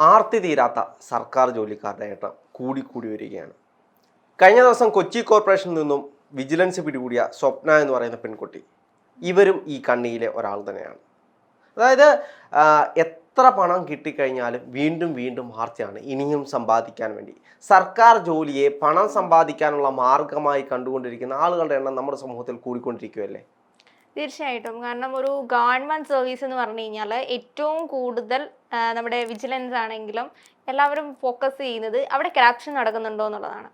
ആർത്തി തീരാത്ത സർക്കാർ ജോലിക്കാരുടെ എണ്ണം കൂടിക്കൂടി വരികയാണ്. കഴിഞ്ഞ ദിവസം കൊച്ചി കോർപ്പറേഷനിൽ നിന്നും വിജിലൻസ് പിടികൂടിയ സ്വപ്ന എന്ന് പറയുന്ന പെൺകുട്ടി ഇവരും ഈ കണ്ണിയിലെ ഒരാൾ തന്നെയാണ്. അതായത് എത്ര പണം കിട്ടിക്കഴിഞ്ഞാലും വീണ്ടും വീണ്ടും ആർത്തിയാണ് ഇനിയും സമ്പാദിക്കാൻ വേണ്ടി. സർക്കാർ ജോലിയെ പണം സമ്പാദിക്കാനുള്ള മാർഗമായി കണ്ടുകൊണ്ടിരിക്കുന്ന ആളുകളുടെ എണ്ണം നമ്മുടെ സമൂഹത്തിൽ കൂടിക്കൊണ്ടിരിക്കുകയല്ലേ? തീർച്ചയായിട്ടും. കാരണം ഒരു ഗവൺമെന്റ് സർവീസ് എന്ന് പറഞ്ഞു കഴിഞ്ഞാൽ ഏറ്റവും കൂടുതൽ നമ്മുടെ വിജിലൻസ് ആണെങ്കിലും എല്ലാവരും ഫോക്കസ് ചെയ്യുന്നത് അവിടെ കറപ്ഷൻ നടക്കുന്നുണ്ടോ എന്നുള്ളതാണ്.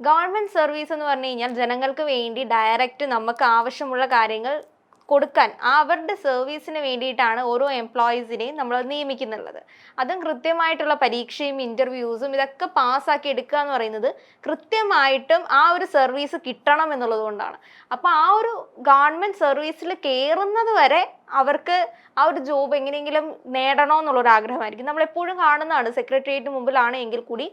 ഗവൺമെന്റ് സർവീസ് എന്ന് പറഞ്ഞു കഴിഞ്ഞാൽ ജനങ്ങൾക്ക് വേണ്ടി ഡയറക്റ്റ് നമുക്ക് ആവശ്യമുള്ള കാര്യങ്ങൾ കൊടുക്കാൻ അവരുടെ സർവീസിന് വേണ്ടിയിട്ടാണ് ഓരോ എംപ്ലോയീസിനെയും നമ്മൾ നിയമിക്കുന്നുള്ളത്. അതും കൃത്യമായിട്ടുള്ള പരീക്ഷയും ഇന്റർവ്യൂസും ഇതൊക്കെ പാസ്സാക്കി എടുക്കുക എന്ന് പറയുന്നത് കൃത്യമായിട്ടും ആ ഒരു സർവീസ് കിട്ടണം എന്നുള്ളതുകൊണ്ടാണ് അപ്പോൾ ആ ഒരു ഗവൺമെന്റ് സർവീസിൽ കയറുന്നത് വരെ അവർക്ക് ആ ഒരു ജോബ് എങ്ങനെയെങ്കിലും നേടണോ എന്നുള്ളൊരു ആഗ്രഹമായിരിക്കും നമ്മൾ എപ്പോഴും കാണുന്നതാണ് സെക്രട്ടേറിയറ്റ് മുമ്പിലാണ് എങ്കിൽ കൂടി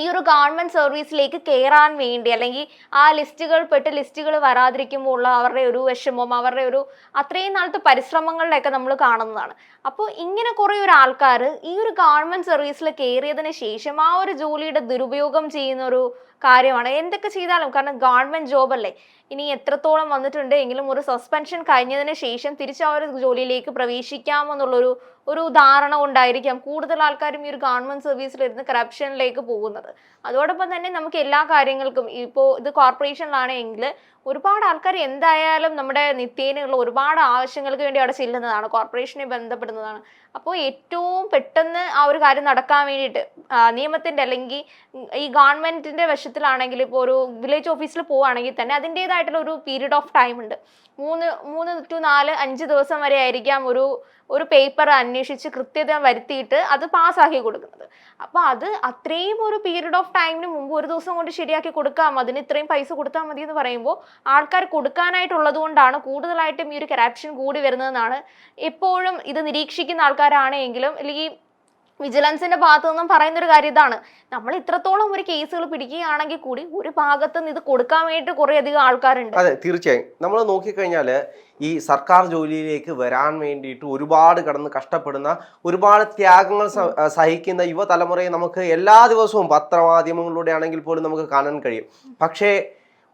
ഈ ഒരു ഗവൺമെന്റ് സർവീസിലേക്ക് കയറാൻ വേണ്ടി അല്ലെങ്കിൽ ആ ലിസ്റ്റുകൾ പെട്ട് ലിസ്റ്റുകൾ വരാതിരിക്കുമ്പോൾ ഉള്ള അവരുടെ ഒരു വിഷമം അവരുടെ ഒരു അത്രയും നാളത്തെ പരിശ്രമങ്ങളിലൊക്കെ നമ്മൾ കാണുന്നതാണ്. അപ്പോൾ ഇങ്ങനെ കുറേ ഒരു ആൾക്കാർ ഈ ഒരു ഗവൺമെന്റ് സർവീസിൽ കയറിയതിന് ശേഷം ആ ഒരു ജോലിയുടെ ദുരുപയോഗം ചെയ്യുന്ന ഒരു കാര്യമാണ്. എന്തൊക്കെ ചെയ്താലും കാരണം ഗവൺമെന്റ് ജോബ് അല്ലേ ഇനി എത്രത്തോളം വന്നിട്ടുണ്ട് എങ്കിലും ഒരു സസ്പെൻഷൻ കഴിഞ്ഞതിന് ശേഷം തിരിച്ച് ആ ഒരു ജോലിയിലേക്ക് പ്രവേശിക്കാമെന്നുള്ളൊരു ഒരു ധാരണ ഉണ്ടായിരിക്കാം കൂടുതൽ ആൾക്കാരും ഈ ഒരു ഗവൺമെന്റ് സർവീസിലിരുന്ന് കറപ്ഷനിലേക്ക് പോകുന്നത്. അതോടൊപ്പം തന്നെ നമുക്ക് എല്ലാ കാര്യങ്ങൾക്കും ഇപ്പോൾ ഇത് കോർപ്പറേഷനിലാണെങ്കിൽ ഒരുപാട് ആൾക്കാർ എന്തായാലും നമ്മുടെ നിത്യേനയുള്ള ഒരുപാട് ആവശ്യങ്ങൾക്ക് വേണ്ടി അവിടെ ചെല്ലുന്നതാണ്. കോർപ്പറേഷനെ ബന്ധപ്പെടുന്നതാണ്. അപ്പോൾ ഏറ്റവും പെട്ടെന്ന് ആ ഒരു കാര്യം നടക്കാൻ വേണ്ടിയിട്ട് നിയമത്തിന്റെ അല്ലെങ്കിൽ ഈ ഗവൺമെന്റിന്റെ വശത്തിലാണെങ്കിൽ ഇപ്പോൾ ഒരു വില്ലേജ് ഓഫീസിൽ പോവുകയാണെങ്കിൽ തന്നെ അതിന്റേതായിട്ടുള്ള ഒരു പീരീഡ് ഓഫ് ടൈം ഉണ്ട്. മൂന്ന് മൂന്ന് ടു നാല് അഞ്ച് ദിവസം വരെ ആയിരിക്കാം ഒരു ഒരു പേപ്പർ അന്വേഷിച്ച് കൃത്യത വരുത്തിയിട്ട് അത് പാസ്സാക്കി കൊടുക്കുന്നത്. അപ്പോൾ അത് അത്രയും ഒരു പീരീഡ് ഓഫ് ടൈമിന് മുമ്പ് ഒരു ദിവസം കൊണ്ട് ശരിയാക്കി കൊടുക്കാം അതിന് ഇത്രയും പൈസ കൊടുത്താൽ മതി എന്ന് പറയുമ്പോൾ ആൾക്കാർ കൊടുക്കാനായിട്ടുള്ളത് കൊണ്ടാണ് കൂടുതലായിട്ടും ഈ ഒരു കറപ്ഷൻ കൂടി വരുന്നതെന്നാണ് എപ്പോഴും ഇത് നിരീക്ഷിക്കുന്ന ആൾക്കാരാണെങ്കിലും അല്ലെങ്കിൽ വിജിലൻസിന്റെ ഭാഗത്തു നിന്നും പറയുന്ന ഒരു കാര്യം ഇതാണ്. നമ്മൾ ഇത്രത്തോളം ഒരു കേസുകൾ പിടിക്കുകയാണെങ്കിൽ കൂടി ഒരു ഭാഗത്ത് നിന്ന് ഇത് കൊടുക്കാൻ വേണ്ടി കുറെ അധികം ആൾക്കാരുണ്ട്. അതെ തീർച്ചയായും. നമ്മൾ നോക്കിക്കഴിഞ്ഞാൽ ഈ സർക്കാർ ജോലിയിലേക്ക് വരാൻ വേണ്ടിയിട്ട് ഒരുപാട് കടന്ന് കഷ്ടപ്പെടുന്ന ഒരുപാട് ത്യാഗങ്ങൾ സഹിക്കുന്ന യുവതലമുറയെ നമുക്ക് എല്ലാ ദിവസവും പത്രമാധ്യമങ്ങളിലൂടെ ആണെങ്കിൽ പോലും നമുക്ക് കാണാൻ കഴിയും. പക്ഷേ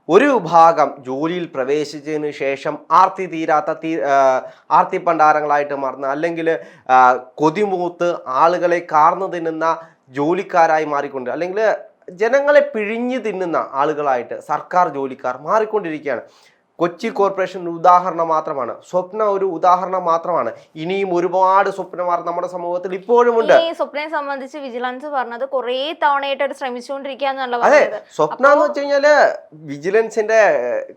ഒരു വിഭാഗം ജോലിയിൽ പ്രവേശിച്ചതിന് ശേഷം ആർത്തി തീരാത്ത തീ ആർത്തി പണ്ടാരങ്ങളായിട്ട് മാറുന്ന അല്ലെങ്കിൽ കൊതിമൂത്ത് ആളുകളെ കാർന്നു തിന്നുന്ന ജോലിക്കാരായി മാറിക്കൊണ്ട് അല്ലെങ്കിൽ ജനങ്ങളെ പിഴിഞ്ഞു തിന്നുന്ന ആളുകളായിട്ട് സർക്കാർ ജോലിക്കാർ മാറിക്കൊണ്ടിരിക്കുകയാണ്. കൊച്ചി കോർപ്പറേഷൻ ഉദാഹരണം മാത്രമാണ്. സ്വപ്ന ഒരു ഉദാഹരണം മാത്രമാണ്. ഇനിയും ഒരുപാട് സ്വപ്നമാർ നമ്മുടെ സമൂഹത്തിൽ ഇപ്പോഴുമുണ്ട് ഈ സ്വപ്നയെ സംബന്ധിച്ച് വിജിലൻസ് പറഞ്ഞത് കുറേ തവണയായിട്ട് അവർ ശ്രമിച്ചുകൊണ്ടിരിക്കുക അതെ സ്വപ്ന എന്ന് വെച്ച് കഴിഞ്ഞാൽ വിജിലൻസിന്റെ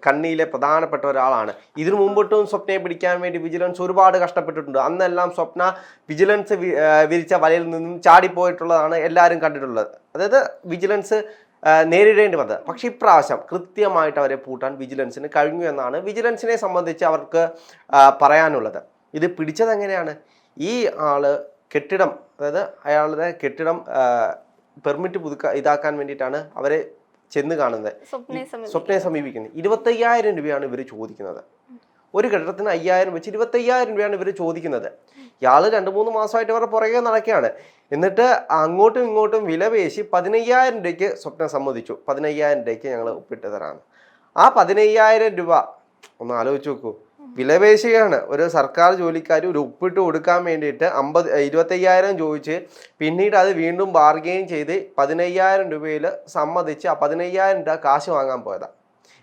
കണ്ണിയിലെ പ്രധാനപ്പെട്ട ഒരാളാണ്. ഇതിനു മുമ്പിട്ടും സ്വപ്നയെ പിടിക്കാൻ വേണ്ടി വിജിലൻസ് ഒരുപാട് കഷ്ടപ്പെട്ടിട്ടുണ്ട്. അന്നെല്ലാം സ്വപ്ന വിജിലൻസ് വിരിച്ച വലയിൽ നിന്നും ചാടിപ്പോയിട്ടുള്ളതാണ് എല്ലാവരും കണ്ടിട്ടുള്ളത്. അതായത് വിജിലൻസ് നേരിടേണ്ടി വന്നത്. പക്ഷേ ഇപ്രാവശ്യം കൃത്യമായിട്ട് അവരെ പൂട്ടാൻ വിജിലൻസിന് കഴിഞ്ഞു എന്നാണ് വിജിലൻസിനെ സംബന്ധിച്ച് അവർക്ക് പറയാനുള്ളത്. ഇത് പിടിച്ചത് എങ്ങനെയാണ്? ഈ ആൾ കെട്ടിടം അതായത് അയാളുടെ കെട്ടിടം പെർമിറ്റ് പുതുക്ക ഇതാക്കാൻ വേണ്ടിയിട്ടാണ് അവരെ ചെന്ന് കാണുന്നത്. സ്വപ്നയെ സമീപിക്കുന്നത്. ഇരുപത്തയ്യായിരം രൂപയാണ് ഇവർ ചോദിക്കുന്നത്. ഒരു ഘട്ടത്തിന് അയ്യായിരം വെച്ച് ഇരുപത്തയ്യായിരം രൂപയാണ് ഇവർ ചോദിക്കുന്നത്. ഇയാൾ രണ്ട് മൂന്ന് മാസമായിട്ട് ഇവരുടെ പുറകെ നടക്കുകയാണ്. എന്നിട്ട് അങ്ങോട്ടും ഇങ്ങോട്ടും വില പേശി പതിനയ്യായിരം രൂപയ്ക്ക് സ്വപ്നം സമ്മതിച്ചു. പതിനയ്യായിരം രൂപയ്ക്ക് ഞങ്ങൾ ഒപ്പിട്ട് തരാണ്. ആ പതിനയ്യായിരം രൂപ ഒന്ന് ആലോചിച്ച് നോക്കൂ. വിലപേശുകയാണ് ഒരു സർക്കാർ ജോലിക്കാർ ഒരു ഉപ്പിട്ട് കൊടുക്കാൻ വേണ്ടിയിട്ട് അമ്പത് ഇരുപത്തയ്യായിരം ചോദിച്ച് പിന്നീട് അത് വീണ്ടും ബാർഗെയിൻ ചെയ്ത് പതിനയ്യായിരം രൂപയിൽ സമ്മതിച്ച് ആ പതിനയ്യായിരം രൂപ കാശ് വാങ്ങാൻ പോയതാണ്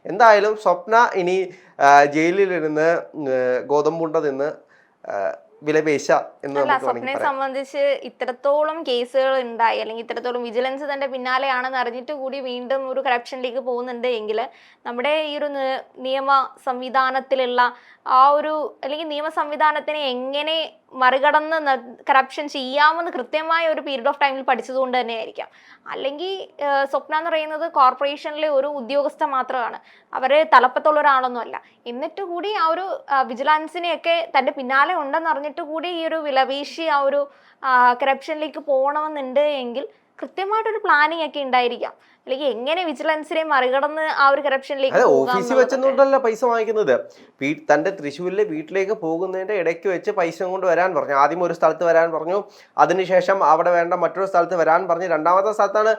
എന്തായാലും സ്വപ്ന ഇനി ജയിലിലിരുന്ന് ഗോതമ്പുണ്ട നിന്ന് വിലപേശ എന്ന് സ്വപ്നയെ സംബന്ധിച്ച് ഇത്രത്തോളം കേസുകൾ ഉണ്ടായി അല്ലെങ്കിൽ ഇത്രത്തോളം വിജിലൻസ് തന്റെ പിന്നാലെയാണെന്ന് അറിഞ്ഞിട്ട് കൂടി വീണ്ടും ഒരു കറപ്ഷനിലേക്ക് പോകുന്നുണ്ട് എങ്കിൽ നമ്മുടെ ഈ ഒരു നിയമ സംവിധാനത്തിലുള്ള ആ ഒരു അല്ലെങ്കിൽ നിയമ സംവിധാനത്തിനെ എങ്ങനെ മറികടന്ന് കറപ്ഷൻ ചെയ്യാമെന്ന് കൃത്യമായ ഒരു പീരീഡ് ഓഫ് ടൈമിൽ പഠിച്ചതുകൊണ്ട് തന്നെ ആയിരിക്കാം അല്ലെങ്കിൽ സ്വപ്ന എന്ന് പറയുന്നത് കോർപ്പറേഷനിലെ ഒരു ഉദ്യോഗസ്ഥ മാത്രമാണ്. അവർ തലപ്പത്തുള്ള ഒരാളൊന്നും അല്ല എന്നിട്ട് കൂടി ആ ഒരു വിജിലൻസിനെയൊക്കെ തന്റെ പിന്നാലെ ഉണ്ടെന്ന് അറിഞ്ഞിട്ട് കൂടി ഈ ഒരു വിലവീശി ആ ഒരു കറപ്ഷനിലേക്ക് പോകണമെന്നുണ്ട് എങ്കിൽ കൃത്യമായിട്ടൊരു പ്ലാനിങ് ഒക്കെ ഉണ്ടായിരിക്കാം. അല്ലെങ്കിൽ എങ്ങനെ വിജിലൻസിനെ മറികടന്ന് ആ ഒരു കറപ്ഷനിലേക്ക് ഓഫീസിൽ. വെച്ചെന്നുകൊണ്ടല്ല പൈസ വാങ്ങിക്കുന്നത്. തന്റെ തൃശ്ശൂരിലെ വീട്ടിലേക്ക് പോകുന്നതിന്റെ ഇടയ്ക്ക് വെച്ച് പൈസ കൊണ്ട് വരാൻ പറഞ്ഞു. ആദ്യം ഒരു സ്ഥലത്ത് വരാൻ പറഞ്ഞു. അതിനുശേഷം അവിടെ വേണ്ട മറ്റൊരു സ്ഥലത്ത് വരാൻ പറഞ്ഞു രണ്ടാമത്തെ സ്ഥലത്താണ്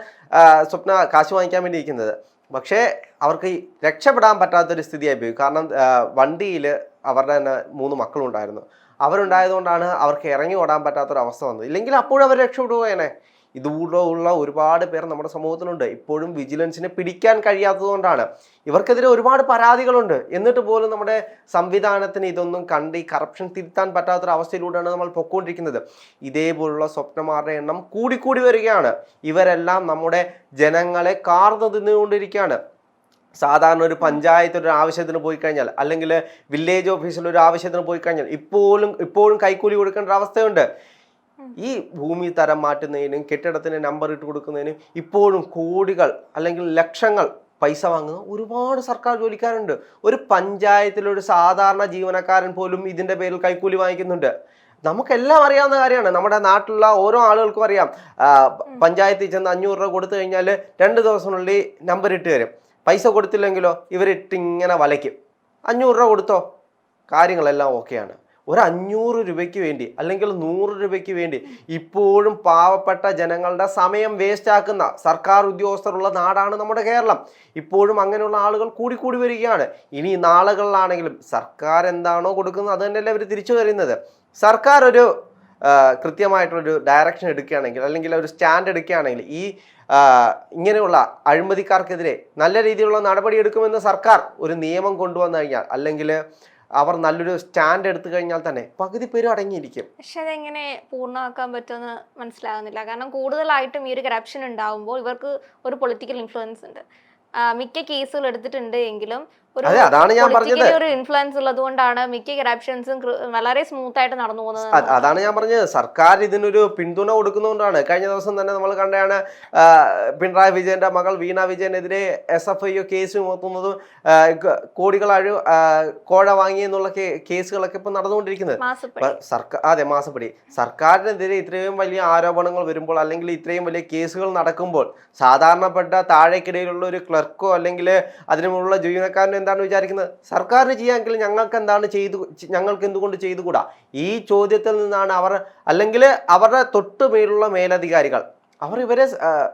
സ്വപ്ന കാശ് വാങ്ങിക്കാൻ വേണ്ടി ഇരിക്കുന്നത്. പക്ഷേ അവർക്ക് രക്ഷപ്പെടാൻ പറ്റാത്തൊരു സ്ഥിതിയായി പോയി. കാരണം വണ്ടിയിൽ അവരുടെ തന്നെ മൂന്ന് മക്കളുണ്ടായിരുന്നു. അവരുണ്ടായതുകൊണ്ടാണ് അവർക്ക് ഇറങ്ങി ഓടാൻ പറ്റാത്തൊരു അവസ്ഥ വന്നത്. ഇല്ലെങ്കിൽ അപ്പോഴും അവർ രക്ഷപ്പെടുകയാണ് ഇതുകൂടെ ഉള്ള ഒരുപാട് പേർ നമ്മുടെ സമൂഹത്തിലുണ്ട്. ഇപ്പോഴും വിജിലൻസിനെ പിടിക്കാൻ കഴിയാത്തതുകൊണ്ടാണ്. ഇവർക്കെതിരെ ഒരുപാട് പരാതികളുണ്ട്. എന്നിട്ട് പോലും നമ്മുടെ സംവിധാനത്തിന് ഇതൊന്നും കണ്ട് ഈ കറപ്ഷൻ തിരുത്താൻ പറ്റാത്തൊരവസ്ഥയിലൂടെയാണ് നമ്മൾ പൊക്കോണ്ടിരിക്കുന്നത്. ഇതേപോലുള്ള സ്വപ്നമാരുടെ എണ്ണം കൂടിക്കൂടി വരികയാണ്. ഇവരെല്ലാം നമ്മുടെ ജനങ്ങളെ കാർന്നു തിന്നുകൊണ്ടിരിക്കുകയാണ്. സാധാരണ ഒരു പഞ്ചായത്ത് ഒരു ആവശ്യത്തിന് പോയി കഴിഞ്ഞാൽ അല്ലെങ്കിൽ വില്ലേജ് ഓഫീസിൽ ഒരു ആവശ്യത്തിന് പോയി കഴിഞ്ഞാൽ ഇപ്പോഴും ഇപ്പോഴും കൈക്കൂലി കൊടുക്കേണ്ട അവസ്ഥയുണ്ട് ഈ ഭൂമി തരം മാറ്റുന്നതിനും കെട്ടിടത്തിന് നമ്പർ ഇട്ട് കൊടുക്കുന്നതിനും ഇപ്പോഴും കോടികൾ അല്ലെങ്കിൽ ലക്ഷങ്ങൾ പൈസ വാങ്ങുന്ന ഒരുപാട് സർക്കാർ ജോലിക്കാരുണ്ട്. ഒരു പഞ്ചായത്തിലൊരു സാധാരണ ജീവനക്കാരൻ പോലും ഇതിന്റെ പേരിൽ കൈക്കൂലി വാങ്ങിക്കുന്നുണ്ട്. നമുക്കെല്ലാം അറിയാവുന്ന കാര്യമാണ്. നമ്മുടെ നാട്ടിലുള്ള ഓരോ ആളുകൾക്കും അറിയാം. പഞ്ചായത്തിൽ ചെന്ന് അഞ്ഞൂറ് രൂപ കൊടുത്തു കഴിഞ്ഞാൽ രണ്ട് ദിവസത്തിനുള്ളിൽ നമ്പർ ഇട്ട് തരും. പൈസ കൊടുത്തില്ലെങ്കിലോ ഇവരിട്ടിങ്ങനെ വലയ്ക്കും. അഞ്ഞൂറ് രൂപ കൊടുത്തോ? കാര്യങ്ങളെല്ലാം ഓക്കെയാണ് ഒരു അഞ്ഞൂറ് രൂപയ്ക്ക് വേണ്ടി അല്ലെങ്കിൽ നൂറ് രൂപയ്ക്ക് വേണ്ടി ഇപ്പോഴും പാവപ്പെട്ട ജനങ്ങളുടെ സമയം വേസ്റ്റ് ആക്കുന്ന സർക്കാർ ഉദ്യോഗസ്ഥരുള്ള നാടാണ് നമ്മുടെ കേരളം. ഇപ്പോഴും അങ്ങനെയുള്ള ആളുകൾ കൂടിക്കൂടി വരികയാണ്. ഇനി നാളുകളിലാണെങ്കിലും സർക്കാർ എന്താണോ കൊടുക്കുന്നത് അത് അവർ തിരിച്ചു വരുന്നത് സർക്കാർ ഒരു കൃത്യമായിട്ടുള്ളൊരു ഡയറക്ഷൻ എടുക്കുകയാണെങ്കിൽ അല്ലെങ്കിൽ ഒരു സ്റ്റാൻഡ് എടുക്കുകയാണെങ്കിൽ ഈ ഇങ്ങനെയുള്ള അഴിമതിക്കാർക്കെതിരെ നല്ല രീതിയിലുള്ള നടപടിയെടുക്കുമെന്ന് സർക്കാർ ഒരു നിയമം കൊണ്ടുവന്നു കഴിഞ്ഞാൽ അല്ലെങ്കിൽ അവർ നല്ലൊരു സ്റ്റാൻഡ് എടുത്തു കഴിഞ്ഞാൽ തന്നെ പകുതി പേരും അടങ്ങിയിരിക്കും. പക്ഷെ അതെങ്ങനെ പൂർണമാക്കാൻ പറ്റുമെന്ന് മനസ്സിലാകുന്നില്ല. കാരണം കൂടുതലായിട്ടും ഈ ഒരു കറപ്ഷൻ ഉണ്ടാവുമ്പോൾ ഇവർക്ക് ഒരു പൊളിറ്റിക്കൽ ഇൻഫ്ലുവൻസ് ഉണ്ട്. മിക്ക കേസുകൾ എടുത്തിട്ടുണ്ട് എങ്കിലും അതെ അതാണ് ഞാൻ പറഞ്ഞത്. ഒരു ഇൻഫ്ലുവൻസ് ഉള്ളതുകൊണ്ടാണ് മിക്ക കറപ്ഷൻസും വളരെ സ്മൂത്ത് ആയിട്ട് നടന്നു പോകുന്നത് അതാണ് ഞാൻ പറഞ്ഞത്. സർക്കാർ ഇതിനൊരു പിന്തുണ കൊടുക്കുന്നതുകൊണ്ടാണ്. കഴിഞ്ഞ ദിവസം തന്നെ നമ്മൾ കണ്ടതാണ് ആ, പിണറായി വിജയന്റെ മകൾ വീണ വിജയനെതിരെ എസ് എഫ് ഐ കേസ് ചുമത്തുന്നതും കോടികൾ അഴു കോഴ വാങ്ങിയെന്നുള്ള കേസുകളൊക്കെ ഇപ്പൊ നടന്നുകൊണ്ടിരിക്കുന്നത്. സർക്കാർ അതെ മാസപ്പടി. സർക്കാരിനെതിരെ ഇത്രയും വലിയ ആരോപണങ്ങൾ വരുമ്പോൾ അല്ലെങ്കിൽ ഇത്രയും വലിയ കേസുകൾ നടക്കുമ്പോൾ സാധാരണപ്പെട്ട താഴേക്കിടയിലുള്ള ഒരു ക്ലർക്കോ അല്ലെങ്കിൽ അതിനുള്ള ജീവനക്കാരനോ എന്താണ് വിചാരിക്കുന്നത്? സർക്കാരിന് ചെയ്യാമെങ്കിൽ ഞങ്ങൾക്ക് എന്താണ് ചെയ്തു ഞങ്ങൾക്ക് എന്തുകൊണ്ട് ചെയ്തുകൂടാ? ഈ ചോദ്യത്തിൽ നിന്നാണ് അവർ അല്ലെങ്കിൽ അവരുടെ തൊട്ട് മേലുള്ള മേലധികാരികൾ. അവർ ഇവരെ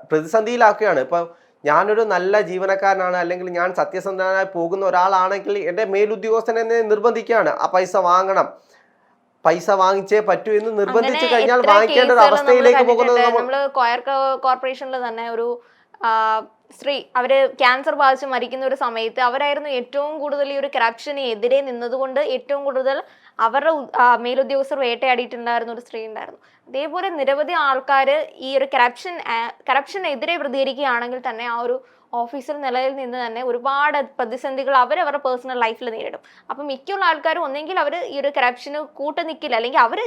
പ്രതിസന്ധിയിലാക്കുകയാണ്. ഇപ്പം ഞാനൊരു നല്ല ജീവനക്കാരനാണ് അല്ലെങ്കിൽ ഞാൻ സത്യസന്ധനായി പോകുന്ന ഒരാളാണെങ്കിൽ എന്റെ മേലുദ്യോഗസ്ഥനെ നിർബന്ധിക്കുകയാണ്. ആ പൈസ വാങ്ങണം. പൈസ വാങ്ങിച്ചേ പറ്റൂ എന്ന് നിർബന്ധിച്ചു കഴിഞ്ഞാൽ വാങ്ങിക്കേണ്ട ഒരു അവസ്ഥയിലേക്ക് പോകുന്നത് നമ്മൾ കോർപ്പറേഷനിൽ തന്നെ ഒരു സ്ത്രീ അവർ ക്യാൻസർ ബാധിച്ച് മരിക്കുന്ന ഒരു സമയത്ത് അവരായിരുന്നു ഏറ്റവും കൂടുതൽ ഈ ഒരു കറപ്ഷന് എതിരെ നിന്നതുകൊണ്ട് ഏറ്റവും കൂടുതൽ അവരുടെ മേലുദ്യോഗസ്ഥർ വേട്ടയാടിയിട്ടുണ്ടായിരുന്ന ഒരു സ്ത്രീ ഉണ്ടായിരുന്നു. അതേപോലെ നിരവധി ആൾക്കാർ ഈ ഒരു കറപ്ഷൻ കറപ്ഷനെതിരെ പ്രതികരിക്കുകയാണെങ്കിൽ തന്നെ ആ ഒരു ഓഫീസർ നിലയിൽ നിന്ന് തന്നെ ഒരുപാട് പ്രതിസന്ധികൾ അവരവരുടെ പേഴ്സണൽ ലൈഫിൽ നേരിടും. അപ്പം മിക്കുള്ള ആൾക്കാരും ഒന്നെങ്കിൽ അവർ ഈ ഒരു കറപ്ഷന് കൂട്ട് നിൽക്കില്ല അല്ലെങ്കിൽ അവർ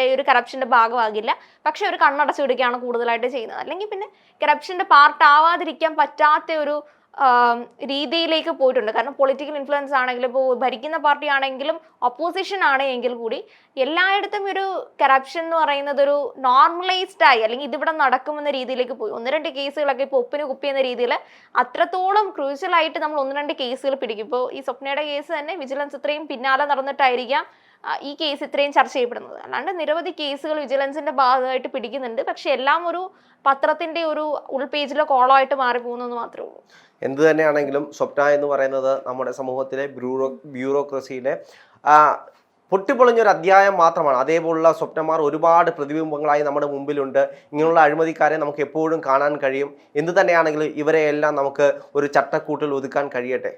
ഈ ഒരു കറപ്ഷന്റെ ഭാഗമാകില്ല. പക്ഷെ അവർ കണ്ണടച്ചു വിടുകയാണ് കൂടുതലായിട്ട് ചെയ്യുന്നത്. അല്ലെങ്കിൽ പിന്നെ കറപ്ഷന്റെ പാർട്ട് ആവാതിരിക്കാൻ പറ്റാത്ത ഒരു രീതിയിലേക്ക് പോയിട്ടുണ്ട്. കാരണം പൊളിറ്റിക്കൽ ഇൻഫ്ലുവൻസ് ആണെങ്കിലും ഇപ്പോൾ ഭരിക്കുന്ന പാർട്ടി ആണെങ്കിലും ഒപ്പോസിഷൻ ആണ് എങ്കിൽ കൂടി എല്ലായിടത്തും ഒരു കറപ്ഷൻ എന്ന് പറയുന്നത് ഒരു നോർമലൈസ്ഡ് ആയി അല്ലെങ്കിൽ ഇതിവിടെ നടക്കുമെന്ന രീതിയിലേക്ക് പോയി. ഒന്ന് രണ്ട് കേസുകളൊക്കെ ഇപ്പോൾ ഒപ്പിന് കുപ്പി എന്ന രീതിയിൽ അത്രത്തോളം ക്രൂഷ്യലായിട്ട് നമ്മൾ ഒന്ന് രണ്ട് കേസുകൾ പിടിക്കും. ഇപ്പോൾ ഈ സ്വപ്നയുടെ കേസ് തന്നെ വിജിലൻസ് ഇത്രയും പിന്നാലെ നടന്നിട്ടായിരിക്കാം. ഈ കേസ് ഇത്രയും ചർച്ച ചെയ്യപ്പെടുന്നത്. അല്ലാണ്ട് നിരവധി കേസുകൾ വിജിലൻസിന്റെ ഭാഗമായിട്ട് പിടിക്കുന്നുണ്ട്. പക്ഷെ എല്ലാം ഒരു പത്രത്തിന്റെ ഒരു ഉൾപേജിലെ മാറി പോകുന്നു മാത്രമേ ഉള്ളൂ. എന്ത് തന്നെയാണെങ്കിലും സ്വപ്ന എന്ന് പറയുന്നത് നമ്മുടെ സമൂഹത്തിലെ ബ്യൂറോ ബ്യൂറോക്രസിയിലെ പൊട്ടിപ്പൊളിഞ്ഞൊരു അധ്യായം മാത്രമാണ്. അതേപോലുള്ള സ്വപ്നമാർ ഒരുപാട് പ്രതിബിംബങ്ങളായി നമ്മുടെ മുമ്പിലുണ്ട്. ഇങ്ങനെയുള്ള അഴിമതിക്കാരെ നമുക്ക് എപ്പോഴും കാണാൻ കഴിയും. എന്ത് തന്നെയാണെങ്കിലും ഇവരെയെല്ലാം നമുക്ക് ഒരു ചട്ടക്കൂട്ടിൽ ഒതുക്കാൻ കഴിയട്ടെ.